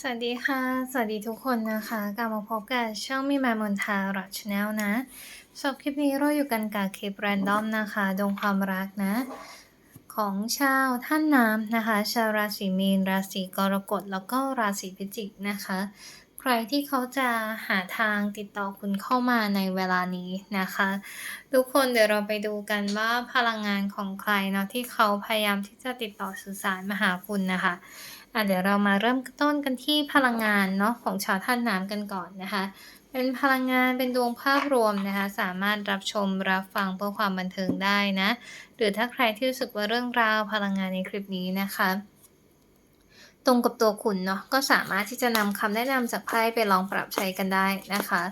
สวัสดีค่ะ สวัสดีทุกคนนะคะ กลับมาพบกับช่องมีมามนทารัชแนลนะสำหรับคลิปนี้เราอยู่กันกับคลิปแรนดอมนะคะดวงความรักนะ ของชาวท่านน้ำนะคะ ชาวราศีมีน ราศีกรกฎ แล้วก็ราศีพิจิกนะคะ ใครที่เขาจะหาทางติดต่อคุณเข้ามาในเวลานี้นะคะ ทุกคนเดี๋ยวเราไปดูกันว่าพลังงานของใครเนาะที่เขาพยายามที่จะติดต่อสื่อสารมาหาคุณนะคะ อะเดี๋ยวเรามาเริ่มต้นกันที่พลังงานเนาะของชาวท่านน้ำกันก่อนนะคะ เป็นพลังงานเป็นดวงภาพรวมนะคะ สามารถรับชมรับฟังเพื่อความบันเทิงได้นะ หรือถ้าใครที่รู้สึกว่าเรื่องราวพลังงานในคลิปนี้นะคะตรงกับตัวคุณเนาะก็สามารถที่จะนำคำแนะนำจากไพ่ไปลองปรับใช้กันได้นะคะ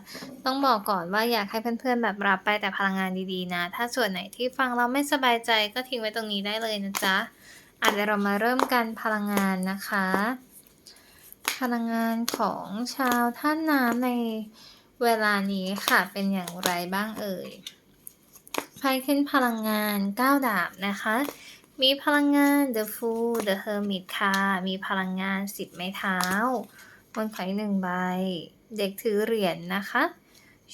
ต้องบอกก่อนว่าอยากให้เพื่อนๆแบบรับไปแต่พลังงานดีๆนะ ถ้าส่วนไหนที่ฟังเราไม่สบายใจก็ทิ้งไว้ตรงนี้ได้เลยนะจ๊ะ อะเดี๋ยวเรามาเริ่มกันพลังงานนะคะ พลังงานของชาวท่านน้ำในเวลานี้ค่ะเป็นอย่างไรบ้างเอ่ยไพ่ขึ้นพลังงาน9ดาบนะคะ มีพลังงาน The Fool The Hermit ค่ะ มีพลังงาน 10 ไม้เท้าบนไข่หนึ่งใบ เด็กถือเหรียญนะคะ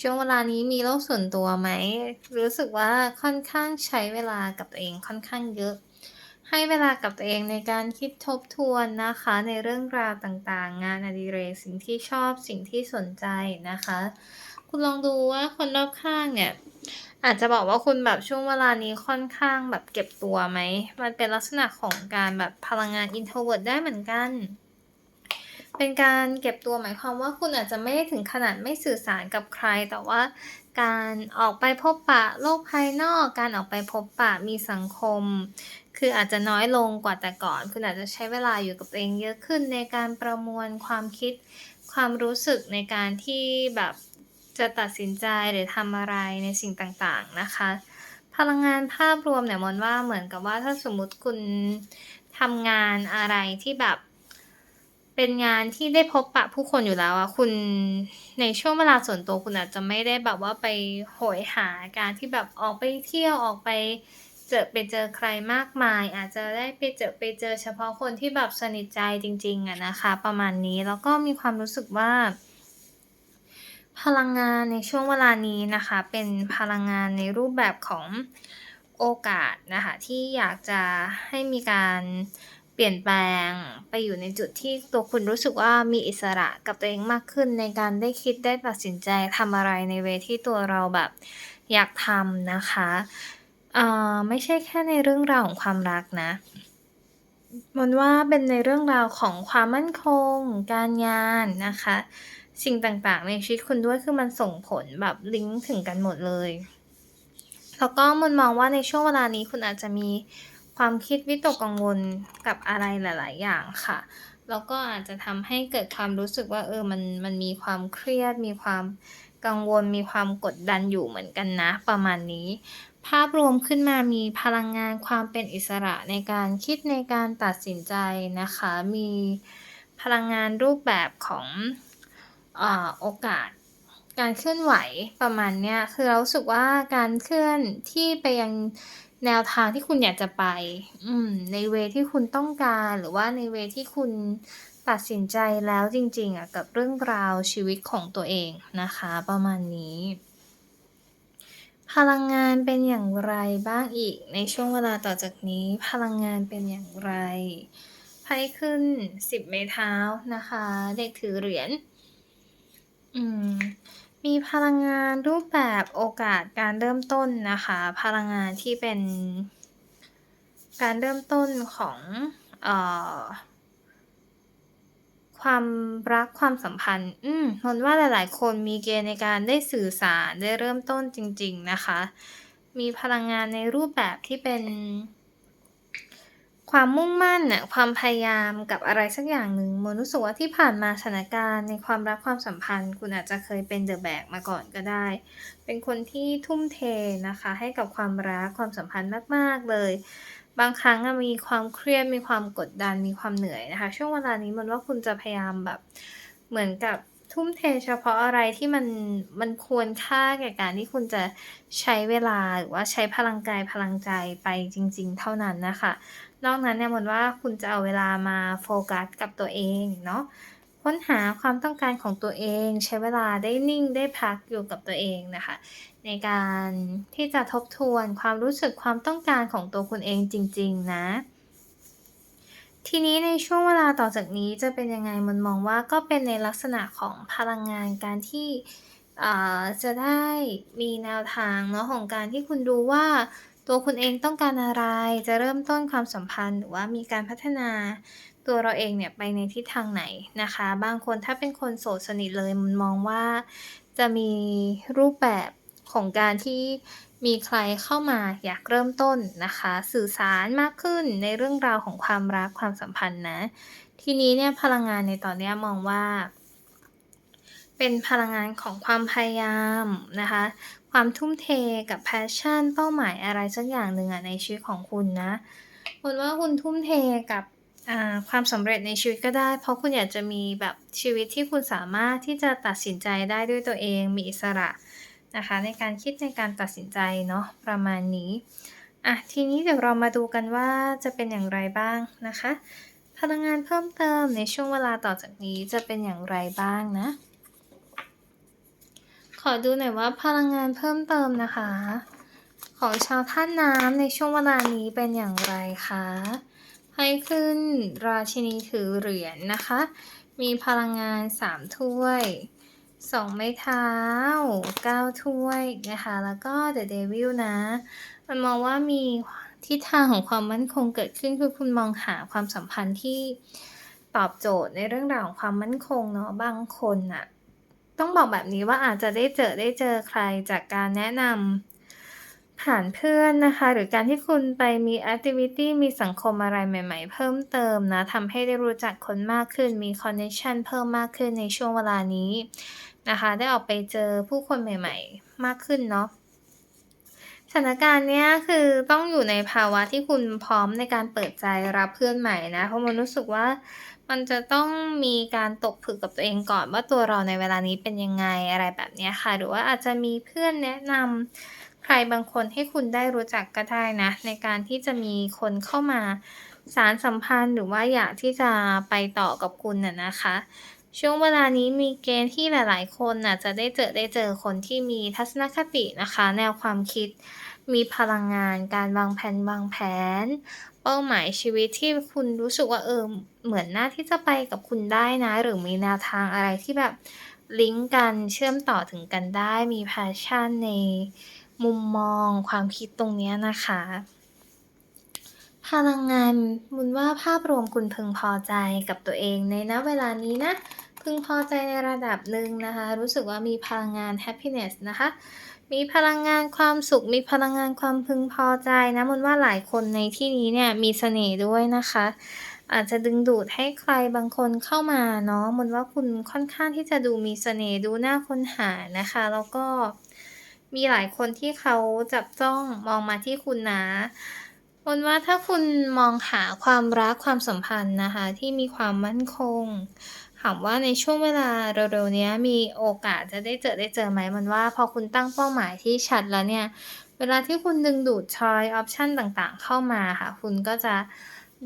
ช่วงเวลานี้มีโลกส่วนตัวไหม รู้สึกว่าค่อนข้างใช้เวลากับตัวเองค่อนข้างเยอะ ให้เวลากับตัวเองในการคิดทบทวนนะคะ ในเรื่องราวต่างๆ งานอดิเรกสิ่งที่ชอบสิ่งที่สนใจนะคะ คุณลองดูว่าคนรอบข้างเนี่ยอาจจะบอกว่าคุณแบบช่วงเวลานี้ค่อนข้างแบบเก็บตัวไหม มันเป็นลักษณะของการแบบพลังงาน introvert ได้เหมือนกัน เป็นการเก็บตัวหมายความว่าคุณอาจจะไม่ได้ถึงขนาดไม่สื่อสารกับใคร แต่ว่าการออกไปพบปะโลกภายนอก การออกไปพบปะมีสังคม คืออาจจะน้อยลงกว่าแต่ก่อน คุณอาจจะใช้เวลาอยู่กับตัวเองเยอะขึ้นในการประมวลความคิด ความรู้สึกในการที่แบบจะตัดสินใจหรือทำอะไรในสิ่งต่างๆนะคะ พลังงานภาพรวมเนี่ยมอนว่าเหมือนกับว่าถ้าสมมุติคุณทำงานอะไรที่แบบเป็นงานที่ได้พบปะผู้คนอยู่แล้วอะคุณในช่วงเวลาส่วนตัวคุณอาจจะไม่ได้แบบว่าไปโหยหาการที่แบบออกไปเที่ยวออกไป เจอไปเจอใครมากมาย อาจจะได้ไปเจอไปเจอเฉพาะคนที่แบบสนิทใจจริงๆอะนะคะ ประมาณนี้แล้วก็มีความรู้สึกว่า พลังงานในช่วงเวลานี้นะคะ เป็นพลังงานในรูปแบบของโอกาสนะคะที่อยากจะให้มีการเปลี่ยนแปลงไปอยู่ในจุดที่ตัวคุณรู้สึกว่ามีอิสระกับตัวเองมากขึ้น ในการได้คิดได้ตัดสินใจทำอะไรในเวที่ตัวเราแบบอยากทำนะคะ อ่อไม่ใช่แค่ในเรื่องราวของความรักนะ มนว่าเป็นในเรื่องราวของความมั่นคง การงานนะคะ สิ่งต่างๆ ในชีวิตคุณด้วยคือมันส่งผลแบบลิงก์ถึงกันหมดเลย แล้วก็มนมองว่าในช่วงเวลานี้คุณอาจจะมีความคิดวิตกกังวลกับอะไรหลาย ๆ อย่างค่ะ แล้วก็อาจจะทำให้เกิดความรู้สึกว่าเออ มันมันมีความเครียด มีความกังวล มีความกดดันอยู่เหมือนกันนะ ประมาณนี้ ภาพรวมขึ้นมามีพลังงานความเป็นอิสระในการคิดในการตัดสินใจนะคะ มีพลังงานรูปแบบของอโอกาส การเคลื่อนไหวประมาณเนี้ยคือเราสึกว่าการเคลื่อนที่ไปยังแนวทางที่คุณอยากจะไป อืม ในเวที่คุณต้องการ หรือว่าในเวที่คุณตัดสินใจแล้วจริง ๆอะกับเรื่องราวชีวิตของตัวเองนะคะ ประมาณนี้ พลังงานเป็นอย่างไรบ้างอีกในช่วงเวลาต่อจากนี้ พลังงานเป็นอย่างไรไพ่ขึ้น10ไม้เท้านะคะ เด็กถือเหรียญอืมมีพลังงานรูปแบบโอกาสการเริ่มต้นนะคะ พลังงานที่เป็น การเริ่มต้นของ เอ่อ ความรักความสัมพันธ์ อืมมนว่าหลาย ๆ คนมีเกณฑ์ในการได้สื่อสารได้เริ่มต้นจริง ๆ นะคะ มีพลังงานในรูปแบบที่เป็น ความมุ่งมั่นน่ะความพยายามกับอะไรสักอย่างหนึ่งมนรู้สึกว่าที่ผ่านมาสถานการณ์ในความรักความสัมพันธ์ คุณอาจจะเคยเป็น The Bag มาก่อนก็ได้ เป็นคนที่ทุ่มเทนะคะ ให้กับความรักความสัมพันธ์มาก ๆ เลย บางครั้งมีความเครียดมีความกดดันมีความเหนื่อยนะคะ ช่วงเวลานี้มันว่าคุณจะพยายามแบบเหมือนกับทุ่มเทเฉพาะอะไรที่มันมันควรค่าแก่การที่คุณจะใช้เวลาหรือว่าใช้พลังกายพลังใจไปจริง ๆ เท่านั้นนะคะ นอกนั้นเนี่ยมนว่าคุณจะเอาเวลามาโฟกัสกับตัวเองเนาะ ค้นหาความต้องการของตัวเอง ใช้เวลาได้นิ่งได้พักอยู่กับตัวเองนะคะ ในการที่จะทบทวนความรู้สึกความต้องการของตัวคุณเองจริง ๆ นะ ทีนี้ในช่วงเวลาต่อจากนี้จะเป็นยังไงมันมองว่าก็เป็นในลักษณะของพลังงานการที่จะได้มีแนวทางเนาะของการที่คุณรู้ว่าตัวคุณเองต้องการอะไร จะเริ่มต้นความสัมพันธ์หรือว่ามีการพัฒนา ตัวเราเองเนี่ยไปในทิศทางไหนนะคะ บางคนถ้าเป็นคนโสดสนิทเลยมนมองว่าจะมีรูปแบบของการที่มีใครเข้ามาอยากเริ่มต้นนะคะ สื่อสารมากขึ้นในเรื่องราวของความรักความสัมพันธ์นะ ทีนี้เนี่ยพลังงานในตอนนี้มองว่า เป็นพลังงานของความพยายามนะคะ ความทุ่มเทกับ passion เป้าหมายอะไรสักอย่างหนึ่งอะในชีวิตของคุณนะมนว่าคุณทุ่มเทกับ อ่าความสำเร็จในชีวิตก็ได้ เพราะคุณอยากจะมีแบบชีวิตที่คุณสามารถที่จะตัดสินใจได้ด้วยตัวเองมีอิสระนะคะ ในการคิดในการตัดสินใจเนาะประมาณนี้อะทีนี้เดี๋ยวเรามาดูกันว่าจะเป็นอย่างไรบ้างนะคะ พลังงานเพิ่มเติมในช่วงเวลาต่อจากนี้จะเป็นอย่างไรบ้างนะ ขอดูหน่อยว่าพลังงานเพิ่มเติมนะคะ ของชาวธาตุน้ำในช่วงเวลานี้เป็นอย่างไรคะ ไพ่ขึ้นราชินีถือเหรียญนะคะ มีพลังงาน 3 ถ้วย 2 ไม้เท้า 9 ถ้วยนะคะ แล้วก็ The Devil นะ มันมองว่ามีทิศทางของความมั่นคงเกิดขึ้นคือคุณมองหาความสัมพันธ์ที่ตอบโจทย์ในเรื่องราวของความมั่นคงเนาะบางคนน่ะต้องบอกแบบนี้ว่าอาจจะได้เจอได้เจอใครจากการแนะนำ ผ่านเพื่อนนะคะ หรือการที่คุณไปมีแอกทิวิตี มีสังคมอะไรใหม่ ๆ เพิ่มเติมนะทำให้ได้รู้จักคนมากขึ้น มีคอนเน็กชันเพิ่มมากขึ้นในช่วงเวลานี้นะคะ ได้ออกไปเจอผู้คนใหม่ๆ มากขึ้นเนาะสถานการณ์เนี้ยคือต้องอยู่ในภาวะที่คุณพร้อมในการเปิดใจรับเพื่อนใหม่นะ เพราะมนรู้สึกว่ามันจะต้องมีการตกผึกกับตัวเองก่อนว่าตัวเราในเวลานี้เป็นยังไงอะไรแบบเนี้ยค่ะ หรือว่าอาจจะมีเพื่อนแนะนำ รบางคนให้คุณได้รู้จักก็ได้นะ ในการที่จะมีคนเข้ามาสานสัมพันธ์หรือว่าอยากที่จะไปต่อกับคุณน่ะนะคะ ช่วงเวลานี้มีเกณฑ์ที่หลาย ๆ คนน่ะจะได้เจอได้เจอคนที่มีทัศนคตินะคะ แนวความคิด มีพลังงาน การวางแผนวางแผน เป้าหมายชีวิตที่คุณรู้สึกว่าเออเหมือนหน่าที่จะไปกับคุณได้นะ หรือมีแนวทางอะไรที่แบบลิงก์กันเชื่อมต่อถึงกันได้มี passion ใน มุมมองความคิดตรงนี้นะคะ พลังงานมุนว่าภาพรวมคุณพึงพอใจกับตัวเองในณเวลานี้นะ พึงพอใจในระดับหนึ่งนะคะ รู้สึกว่ามีพลังงาน happiness นะคะมีพลังงานความสุข มีพลังงานความพึงพอใจนะมนว่าหลายคนในที่นี้เนี่ยมีเสน่ห์ด้วยนะคะ อาจจะดึงดูดให้ใครบางคนเข้ามาเนาะมนว่าคุณค่อนข้างที่จะดูมีเสน่ห์ดูน่าค้นหานะคะ แล้วก็ มีหลายคนที่เขาจับจ้องมองมาที่คุณนะมนว่าถ้าคุณมองหาความรักความสัมพันธ์นะคะ ที่มีความมั่นคง ถามว่าในช่วงเวลาเร็วๆนี้มีโอกาสจะได้เจอได้เจอไหมมันว่าพอคุณตั้งเป้าหมายที่ชัดแล้วเนี่ย เวลาที่คุณดึงดูดชอยออปชันต่างๆ เข้ามาค่ะ คุณก็จะ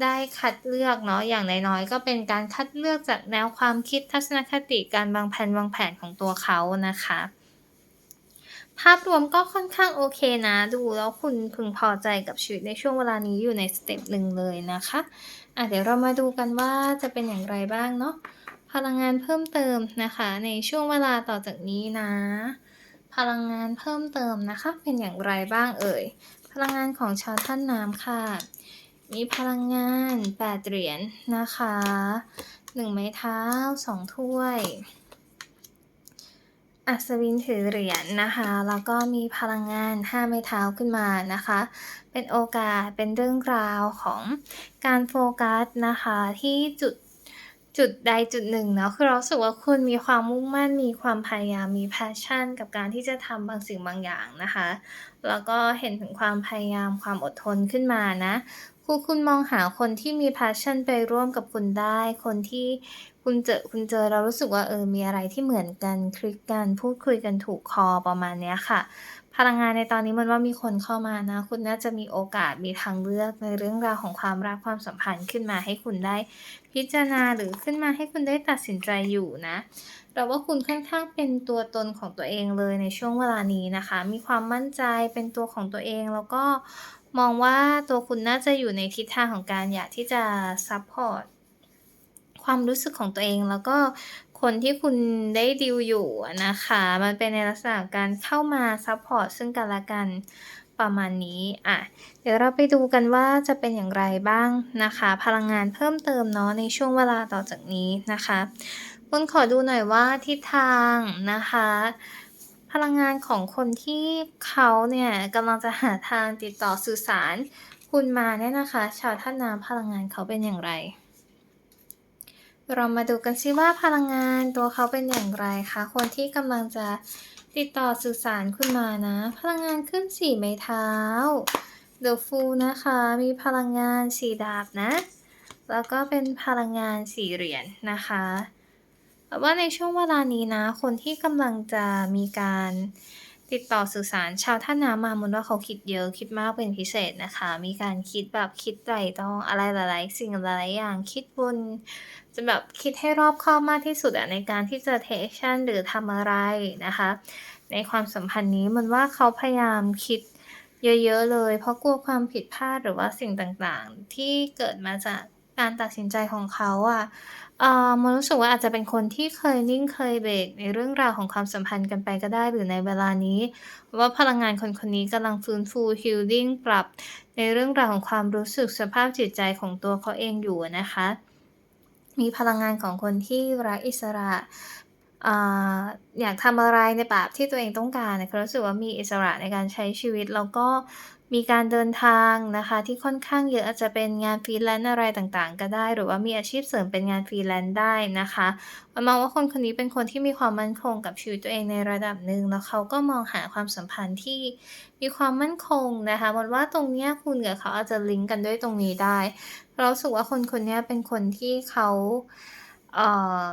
ได้คัดเลือกเนาะอย่างน้อยๆก็เป็นการคัดเลือกจากแนวความคิดทัศนคติการวางแพลนวางแผนของตัวเขานะคะ ภาพรวมก็ค่อนข้างโอเคนะ ดูแล้วคุณพึงพอใจกับชีวิตในช่วงเวลานี้อยู่ในสเต็ปหนึ่งเลยนะคะอะเดี๋ยวเรามาดูกันว่าจะเป็นอย่างไรบ้างเนาะพลังงานเพิ่มเติมนะคะ ในช่วงเวลาต่อจากนี้นะ พลังงานเพิ่มเติมนะคะ เป็นอย่างไรบ้างเอ่ยพลังงานของชาวธาตุน้ำค่ะ มีพลังงาน 8 เหรียญนะคะ 1 ไม้เท้า 2 ถ้วย อัศวินถือเหรียญนะคะ แล้วก็มีพลังงาน5ไม้เท้าขึ้นมานะคะ เป็นโอกาส เป็นเรื่องราวของการโฟกัสนะคะ ที่จุดจุดใดจุดหนึ่งเนาะ คือเรารู้สึกว่าคุณมีความมุ่งมั่น มีความพยายาม มี passion กับการที่จะทำบางสิ่งบางอย่างนะคะ แล้วก็เห็นถึงความพยายาม ความอดทนขึ้นมานะคือคุณมองหาคนที่มี passion ไปร่วมกับคุณได้ คนที่ คุณเจอคุณเจอแล้วรู้สึกว่าเออมีอะไรที่เหมือนกันคลิกกันพูดคุยกันถูกคอประมาณเนี้ยค่ะ พลังงานในตอนนี้มันว่ามีคนเข้ามานะ คุณน่าจะมีโอกาสมีทางเลือกในเรื่องราวของความรักความสัมพันธ์ขึ้นมาให้คุณได้ พิจารณาหรือขึ้นมาให้คุณได้ตัดสินใจอยู่นะเราว่าคุณค่อนข้างเป็นตัวตนของตัวเองเลยในช่วงเวลานี้นะคะ มีความมั่นใจเป็นตัวของตัวเองแล้วก็มองว่าตัวคุณน่าจะอยู่ในทิศทางของการอยากที่จะซัพพอร์ต ความรู้สึกของตัวเอง แล้วก็คนที่คุณได้ดีลอยู่นะคะ มันเป็นในลักษณะการเข้ามาซัพพอร์ตซึ่งกันและกันประมาณนี้ อะ เดี๋ยวเราไปดูกันว่าจะเป็นอย่างไรบ้างนะคะ พลังงานเพิ่มเติมเนาะในช่วงเวลาต่อจากนี้นะคะคุณขอดูหน่อยว่าทิศทางนะคะ พลังงานของคนที่เขาเนี่ยกำลังจะหาทางติดต่อสื่อสาร คุณมาเนี่ยนะคะ ชาวท่านน้ำพลังงานเขาเป็นอย่างไร เรามาดูกันซิว่าพลังงานตัวเขาเป็นอย่างไรคะคนที่กำลังจะติดต่อสื่อสารคุณมานะ พลังงานขึ้นสี่ไม้เท้า The Fool นะคะ มีพลังงานสีดาบนะ แล้วก็เป็นพลังงานสี่เหรียญนนะคะแต่ว่าในช่วงเวลานี้นะ คนที่กำลังจะมีการ ติดต่อสื่อสารชาวท่าน้ำมามุนว่าเขาคิดเยอะคิดมากเป็นพิเศษนะคะ มีการคิดแบบคิดไตร่ตรองอะไรหลายๆ สิ่งหลายๆอย่างคิดวนจะแบบคิดให้รอบคอบมากที่สุดอะในการที่จะเทคชั่นหรือทำอะไรนะคะ ในความสัมพันธ์นี้มันว่าเขาพยายามคิดเยอะๆเลย เพราะกลัวความผิดพลาดหรือว่าสิ่งต่างๆ ที่เกิดมาจาก การตัดสินใจของเขาอะเอ่อมันรู้สึกว่าอาจจะเป็นคนที่เคยนิ่งเคยเบรกในเรื่องราวของความสัมพันธ์กันไปก็ได้ หรือในเวลานี้ ว่าพลังงานคนคนนี้กำลังฟื้นฟู healing ปรับ ในเรื่องราวของความรู้สึกสภาพจิตใจของตัวเขาเองอยู่นะคะ มีพลังงานของคนที่รักอิสระอ่าอยากทำอะไรในแบบที่ตัวเองต้องการนะคะรู้สึกว่ามีอิสระในการใช้ชีวิต แล้วก็ มีการเดินทางนะคะที่ค่อนข้างเยอะอาจจะเป็นงาน freelance อะไรต่างๆ ก็ได้ หรือว่ามีอาชีพเสริมเป็นงาน freelance ได้นะคะมันมองว่าคนคนนี้เป็นคนที่มีความมั่นคงกับชีวิตตัวเองในระดับหนึ่งแล้วเขาก็มองหาความสัมพันธ์ที่มีความมั่นคงนะคะมันว่าตรงเนี้ยคุณกับเขาอาจจะลิงก์กันด้วยตรงนี้ได้เราสึกว่าคนคนนี้เป็นคนที่เขาเอ่อ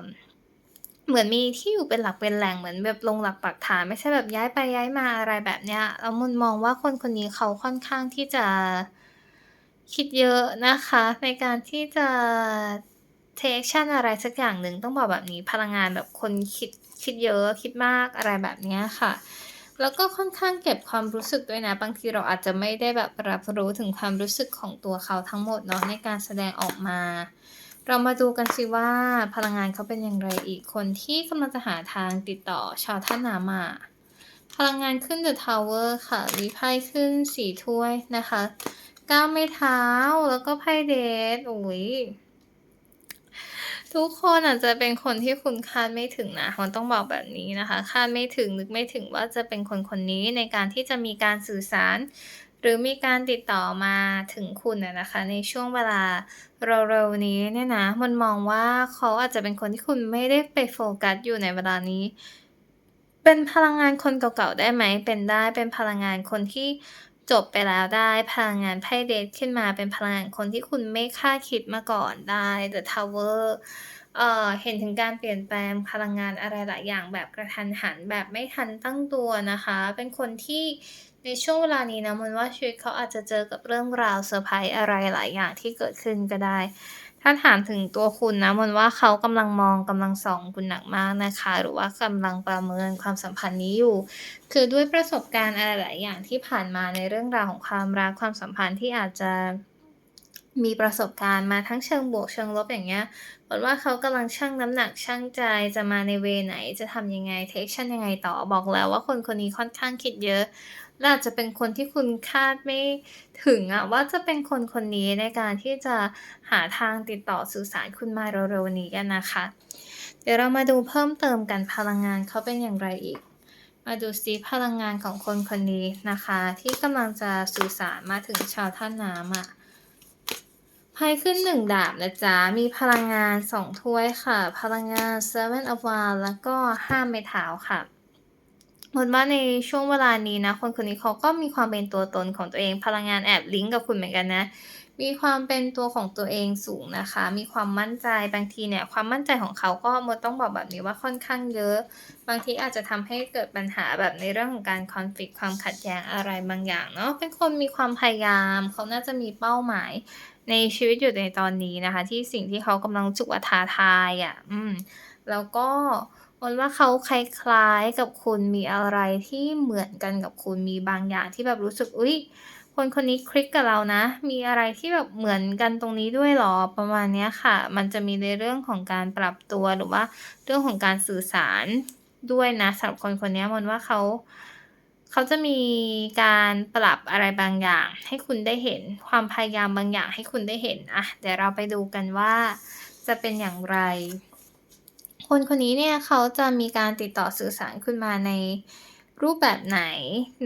เหมือนมีที่อยู่เป็นหลักเป็นแหล่งเหมือนแบบลงหลักปักฐานไม่ใช่แบบย้ายไปย้ายมาอะไรแบบเนี้ยแล้วมุนมองว่าคนคนนี้เขาค่อนข้างที่จะคิดเยอะนะคะ ในการที่จะเทคชั่นอะไรสักอย่างหนึ่งต้องบอกแบบนี้พลังงานแบบคนคิดคิดเยอะคิดมากอะไรแบบเนี้ยค่ะ แล้วก็ค่อนข้างเก็บความรู้สึกด้วยนะ บางทีเราอาจจะไม่ได้แบบรับรู้ถึงความรู้สึกของตัวเขาทั้งหมดเนาะในการแสดงออกมา เรามาดูกันสิว่าพลังงานเขาเป็นอย่างไรอีกคนที่กำลังจะหาทางติดต่อชาวท่าน้ำมา พลังงานขึ้น The Tower ค่ะมีไพ่ขึ้นสี่ถ้วยนะคะก้าวไม่เท้าแล้วก็ไพ่เดทโอ้ยทุกคนอาจจะเป็นคนที่คุณคาดไม่ถึงนะ มันต้องบอกแบบนี้นะคะ คาดไม่ถึงนึกไม่ถึงว่าจะเป็นคนคนนี้ในการที่จะมีการสื่อสาร หรือมีการติดต่อมาถึงคุณนะคะ ในช่วงเวลาเร็วๆนี้เนี่ยนะมันมองว่าเขาอาจจะเป็นคนที่คุณไม่ได้ไปโฟกัสอยู่ในเวลานี้ เป็นพลังงานคนเก่าๆได้ไหมเป็นได้เป็นพลังงานคนที่จบไปแล้วได้พลังงานไพ่เดทขึ้นมาเป็นพลังงานคนที่คุณไม่คาดคิดมาก่อนได้ The Tower เอ่อเห็นถึงการเปลี่ยนแปลงพลังงานอะไรหลายอย่างแบบกระทันหันแบบไม่ทันตั้งตัวนะคะ เป็นคนที่ ในช่วงเวลานี้นะมันว่าชีวิตเขาอาจจะเจอกับเรื่องราวเซอร์ไพรส์อะไรหลายอย่างที่เกิดขึ้นก็ได้ ถ้าถามถึงตัวคุณนะมันว่าเขากำลังมองกำลังส่องคุณหนักมากนะคะ หรือว่ากำลังประเมินความสัมพันธ์นี้อยู่ คือด้วยประสบการณ์อะไรหลายอย่างที่ผ่านมาในเรื่องราวของความรักความสัมพันธ์ที่อาจจะ มีประสบการณ์มาทั้งเชิงบวกเชิงลบอย่างเงี้ยเหมือนว่าเขากำลังชั่งน้ำหนักชั่งใจจะมาในเวไหนจะทำยังไงเทคชั่นยังไงต่อบอกแล้วว่าคนคนนี้ค่อนข้างคิดเยอะและอาจจะเป็นคนที่คุณคาดไม่ถึงอะว่าจะเป็นคนคนนี้ในการที่จะหาทางติดต่อสื่อสารคุณมาเร็วๆนี้กันนะคะ เดี๋ยวเรามาดูเพิ่มเติมกันพลังงานเขาเป็นอย่างไรอีก มาดูซิพลังงานของคนคนนี้นะคะ ที่กำลังจะสื่อสารมาถึงชาวท่าน้ำอะ ไพ่ขึ้นหนึ่งดาบนะจ๊ะ มีพลังงานสองถ้วยค่ะ พลังงาน Seven of Wands แล้วก็ห้าไม้เท้าค่ะหมดว่าในช่วงเวลานี้นะ คนคนนี้เขาก็มีความเป็นตัวตนของตัวเอง พลังงานแอบลิงก์กับคุณเหมือนกันนะ มีความเป็นตัวของตัวเองสูงนะคะ มีความมั่นใจบางทีเนี่ยความมั่นใจของเขาก็มดต้องบอกแบบนี้ว่าค่อนข้างเยอะ บางทีอาจจะทำให้เกิดปัญหาแบบในเรื่องของการ conflict ความขัดแย้งอะไรบางอย่างเนาะเป็นคนมีความพยายาม เขาน่าจะมีเป้าหมายในชีวิตอยู่ในตอนนี้นะคะ ที่สิ่งที่เขากำลังรู้สึกว่าท้าทายอะอืมแล้วก็มนว่าเขาคล้ายๆกับคุณมีอะไรที่เหมือนกันกับคุณมีบางอย่างที่แบบรู้สึกอุ๊ย คนคนนี้คลิกกับเรานะ มีอะไรที่แบบเหมือนกันตรงนี้ด้วยหรอประมาณนี้ค่ะ มันจะมีในเรื่องของการปรับตัวหรือว่าเรื่องของการสื่อสารด้วยนะสำหรับคนคนนี้ยมนว่าเขาเขาจะมีการปรับอะไรบางอย่าง ให้คุณได้เห็นความพยายามบางอย่างให้คุณได้เห็นอะเดี๋ยวเราไปดูกันว่าจะเป็นอย่างไร คนคนนี้เนี่ยเขาจะมีการติดต่อสื่อสารคุณมาในรูปแบบไหน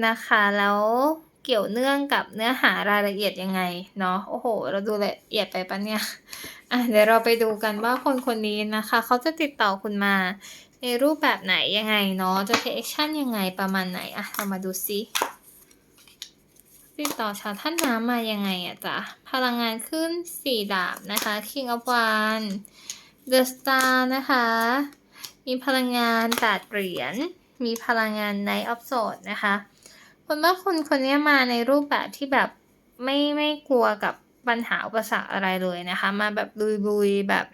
นะคะ แล้ว เกี่ยวเนื่องกับเนื้อหารายละเอียดยังไงเนาะโอ้โฮเราดูละเอียดไปปล่าเนี่ยอะเดี๋ยวเราไปดูกันว่าคนคนนี้นะคะ เขาจะติดต่อคุณมาในรูปแบบไหนยังไงเนาะจะเทกแอกชันยังไงประมาณไหนอะเรามาดูซิติดต่อชาวธาตุน้ำมายังไงอะจ๊ะพลังงานขึ้น4ดาบนะคะ King of Wands The Star นะคะ มีพลังงาน8เหรียญมีพลังงาน Knight of Swords นะคะ คนว่าคนคนเนี้ยมาในรูปแบบที่แบบไม่ไม่กลัวกับปัญหาอุปสรรคอะไรเลยนะคะ มาแบบลุยๆแบบ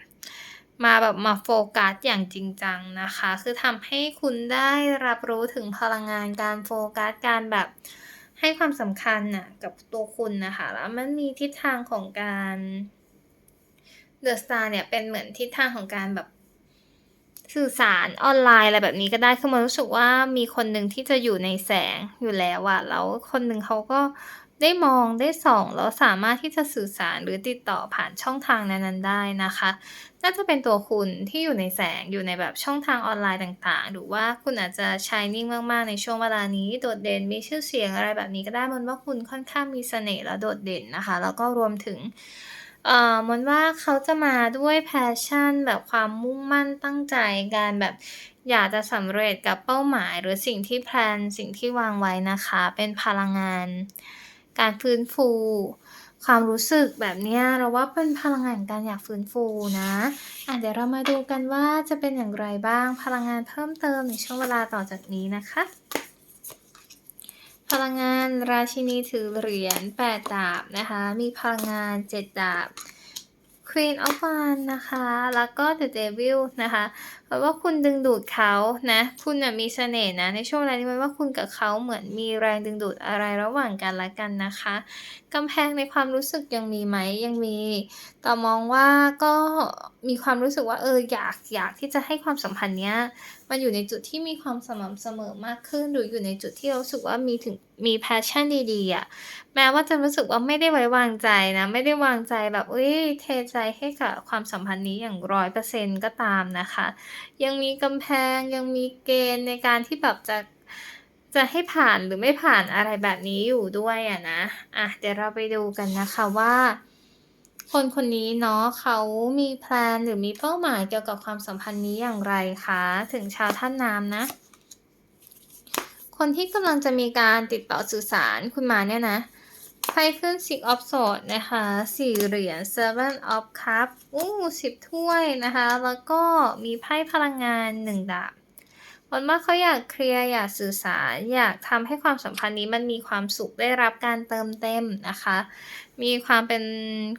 มาแบบมาโฟกัสอย่างจริงจังนะคะ คือทำให้คุณได้รับรู้ถึงพลังงานการโฟกัสการแบบให้ความสำคัญน่ะกับตัวคุณนะคะ แล้วมันมีทิศทางของการ The Star เนี่ยเป็นเหมือนทิศทางของการแบบ สื่อสารออนไลน์อะไรแบบนี้ก็ได้คือมันรู้สึกว่ามีคนหนึ่งที่จะอยู่ในแสงอยู่แล้วอะแล้วคนหนึ่งเขาก็ได้มองได้ส่องแล้วสามารถที่จะสื่อสารหรือติดต่อผ่านช่องทางนั้นๆได้นะคะ น่าจะเป็นตัวคุณที่อยู่ในแสงอยู่ในแบบช่องทางออนไลน์ต่างๆ หรือว่าคุณอาจจะ shining มากๆในช่วงเวลานี้ โดดเด่นมีชื่อเสียงอะไรแบบนี้ก็ได้มันว่าคุณค่อนข้างมีเสน่ห์และโดดเด่นนะคะ แล้วก็รวมถึง เอ่อ มนว่าเขาจะมาด้วย passion แบบความมุ่งมั่นตั้งใจ การแบบอยากจะสำเร็จกับเป้าหมาย หรือสิ่งที่ แพลน สิ่งที่วางไว้นะคะ เป็นพลังงาน การฟื้นฟู ความรู้สึกแบบเนี้ย เราว่าเป็นพลังงานของการอยากฟื้นฟูนะ อะเดี๋ยวเรามาดูกันว่าจะเป็นอย่างไรบ้าง พลังงานเพิ่มเติมในช่วงเวลาต่อจากนี้นะคะ พลังงานราชินีถือเหรียญ8ดาบนะคะ มีพลังงาน 7 ดาบ Queen of w a n d นะคะ แล้วก็ The Devil นะคะ เพราะว่าคุณดึงดูดเขานะ คุณนะมีเสน่ห์นะ ในช่วงเวลานี้มันว่าคุณกับเขาเหมือนมีแรงดึงดูดอะไรระหว่างกันละกันนะคะกำแพงในความรู้สึกยังมีไหม?ยังมี แต่มองว่าก็มีความรู้สึกว่าเอออยากอยากที่จะให้ความสัมพันธ์เนี้ยมันอยู่ในจุดที่มีความสม่ำเสมอมากขึ้นหรืออยู่ในจุดที่รู้สึกว่ามีถึงมี passion ดีๆอะแม้ว่าจะรู้สึกว่าไม่ได้ไว้วางใจนะ ไม่ได้วางใจแบบอุ๊ยเทใจให้กับความสัมพันธ์นี้อย่าง100%ก็ตามนะคะยังมีกำแพงยังมีเกณฑ์ในการที่แบบจะจะให้ผ่านหรือไม่ผ่านอะไรแบบนี้อยู่ด้วยอะนะอะเดี๋ยวเราไปดูกันนะคะว่า คนคนนี้เนาะเขามีแพลนหรือมีเป้าหมายเกี่ยวกับความสัมพันธ์นี้อย่างไรคะ?ถึงชาวธาตุน้ำนะคนที่กำลังจะมีการติดต่อสื่อสารคุณมาเนี่ยนะ ไพ่ขึ้น Six of Swords นะคะ4เหรียญ Seven of Cups โอ้10ถ้วยนะคะ แล้วก็มีไพ่พลังงาน1ดาบมนว่าเขาอยากเคลียร์อยากสื่อสารอยากทำให้ความสัมพันธ์นี้มันมีความสุขได้รับการเติมเต็มนะคะ มีความเป็น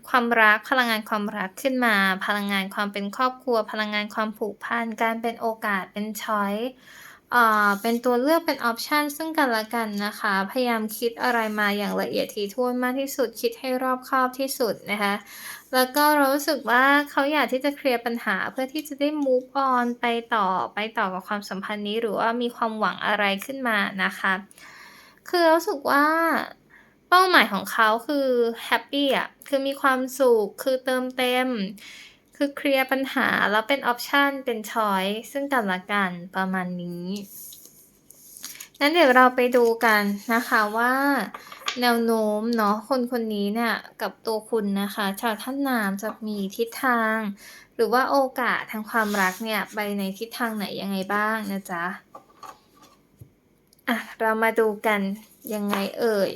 ความรักพลังงานความรักขึ้นมา พลังงานความเป็นครอบครัว พลังงานความผูกพันการเป็นโอกาสเป็นชอย เป็นตัวเลือกเป็นออปชันซึ่งกันและกันนะคะ พยายามคิดอะไรมาอย่างละเอียดถี่ถ้วนมากที่สุดคิดให้รอบคอบที่สุดนะคะ แล้วก็เรารู้สึกว่าเขาอยากที่จะเคลียร์ปัญหาเพื่อที่จะได้ move on ไปต่อไปต่อกับความสัมพันธ์นี้หรือว่ามีความหวังอะไรขึ้นมานะคะ คือรู้สึกว่าเป้าหมายของเขาคือแฮปปีอะคือมีความสุขคือเติมเต็ม คือเคลียร์ปัญหาแล้วเป็นออปชันเป็นชอยซึ่งกันและกันประมาณนี้งั้นเดี๋ยวเราไปดูกันนะคะว่าแนวโน้มเนาะคนคนนี้เนี่ยกับตัวคุณนะคะชาวธาตุน้ำจะมีทิศทาง หรือว่าโอกาสทางความรักเนี่ยไปในทิศทางไหนยังไงบ้างนะจ๊ะอะเรามาดูกันยังไงเอ่ย?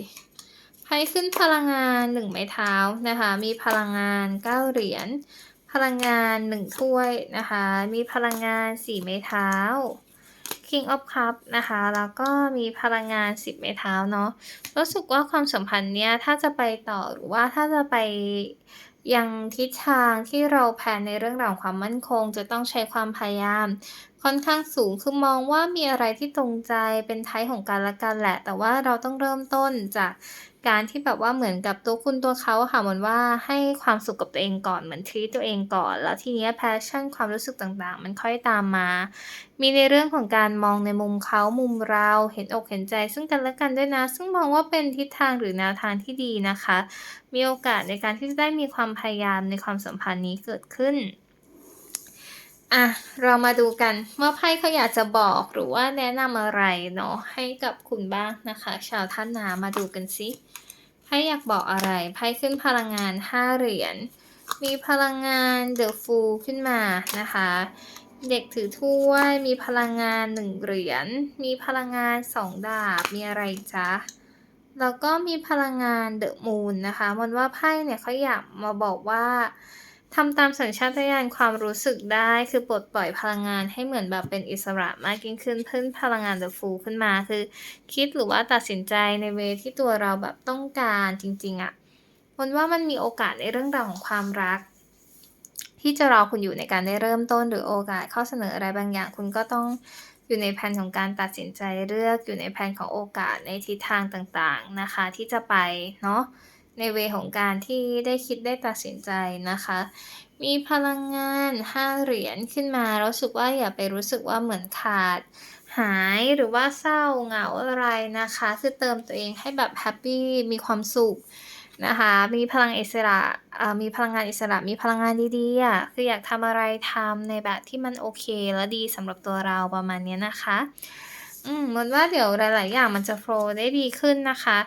ไพ่ขึ้นพลังงานหนึ่งไม้เท้านะคะ มีพลังงานเก้าเหรียญ พลังงานหนึ่งถ้วยนะคะ มีพลังงานสี่ไม้เท้า King of Cup นะคะ แล้วก็มีพลังงาน10ไม้เท้าเนาะ รู้สึกว่าความสัมพันธ์เนี้ยถ้าจะไปต่อหรือว่าถ้าจะไปยังทิศทางที่เราแพนในเรื่องราวความมั่นคง จะต้องใช้ความพยายาม ค่อนข้างสูงคือมองว่ามีอะไรที่ตรงใจเป็นไทป์ของกันและกันแหละ แต่ว่าเราต้องเริ่มต้นจาก การที่แบบว่าเหมือนกับตัวคุณตัวเขาค่ะเหมือนว่าให้ความสุขกับตัวเองก่อนเหมือน treat ตัวเองก่อน แล้วทีเนี้ย passion ความรู้สึกต่างๆ มันค่อยตามมา มีในเรื่องของการมองในมุมเขามุมเราเห็นอกเห็นใจ ซึ่งกันและกันด้วยนะ ซึ่งมองว่าเป็นทิศทางหรือแนวทางที่ดีนะคะ มีโอกาสในการที่จะได้มีความพยายามในความสัมพันธ์นี้เกิดขึ้น อะเรามาดูกันว่าไพ่เขาอยากจะบอกหรือว่าแนะนำอะไรเนาะให้กับคุณบ้างนะคะ ชาวธาตุน้ำมาดูกันสิไพ่อยากบอกอะไรไพ่ขึ้นพลังงานห้าเหรียญมีพลังงาน The Fool ขึ้นมานะคะ เด็กถือถ้วยมีพลังงานหนึ่งเหรียญมีพลังงานสองดาบมีอะไรจ๊ะแล้วก็มีพลังงาน The Moon นะคะมันว่าไพ่เนี่ยเขาอยากมาบอกว่า ทำตามสัญชาตญาณความรู้สึกได้คือปลดปล่อยพลังงานให้เหมือนแบบเป็นอิสระมากยิ่งขึ้นเพิ่มพลังงาน The Fool ขึ้นมาคือ คิดหรือว่าตัดสินใจในเวที่ตัวเราแบบต้องการจริงๆอะมันว่ามันมีโอกาสในเรื่องราวของความรัก ที่จะรอคุณอยู่ในการได้เริ่มต้นหรือโอกาสข้อเสนออะไรบางอย่าง คุณก็ต้องอยู่ในแผนของการตัดสินใจเลือกอยู่ในแผนของโอกาสในทิศทางต่างๆนะคะ ที่จะไปเนาะ ในเวของการที่ได้คิดได้ตัดสินใจนะคะ มีพลังงานห้าเหรียญขึ้นมารู้สึกว่าอย่าไปรู้สึกว่าเหมือนขาด หายหรือว่าเศร้าเหงาอะไรนะคะ คือเติมตัวเองให้แบบแฮปปี้มีความสุขนะคะมีพลังอิสระอ่ามีพลังงานอิสระมีพลังงานดีๆอะคืออยากทำอะไรทำในแบบที่มันโอเค และดีสำหรับตัวเราประมาณนี้นะคะ อืมมันว่าเดี๋ยวหลาย ๆ อย่างมันจะโฟลว์ได้ดีขึ้นนะคะ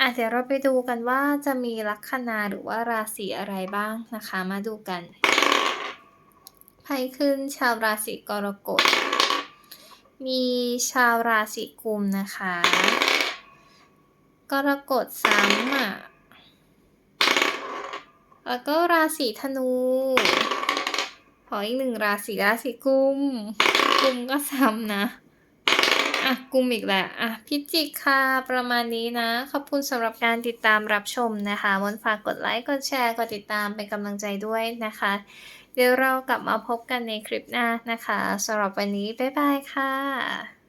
อะเดี๋ยวเราไปดูกันว่าจะมีลัคนาหรือว่าราศีอะไรบ้างนะคะ มาดูกันไพ่ขึ้นชาวราศีกรกฎ มีชาวราศีกุมนะคะ กรกฎซ้ำอะแล้วก็ราศีธนู ขออีกหนึ่งราศีราศีกุม กุมก็ซ้ำนะ อะกุมอีกแหละอะพิจิกค่ะประมาณนี้นะ ขอบคุณสำหรับการติดตามรับชมนะคะมนฝากกดไลค์กดแชร์กดติดตามเป็นกำลังใจด้วยนะคะ เดี๋ยวเรากลับมาพบกันในคลิปหน้านะคะสำหรับวันนี้บ๊ายบายค่ะ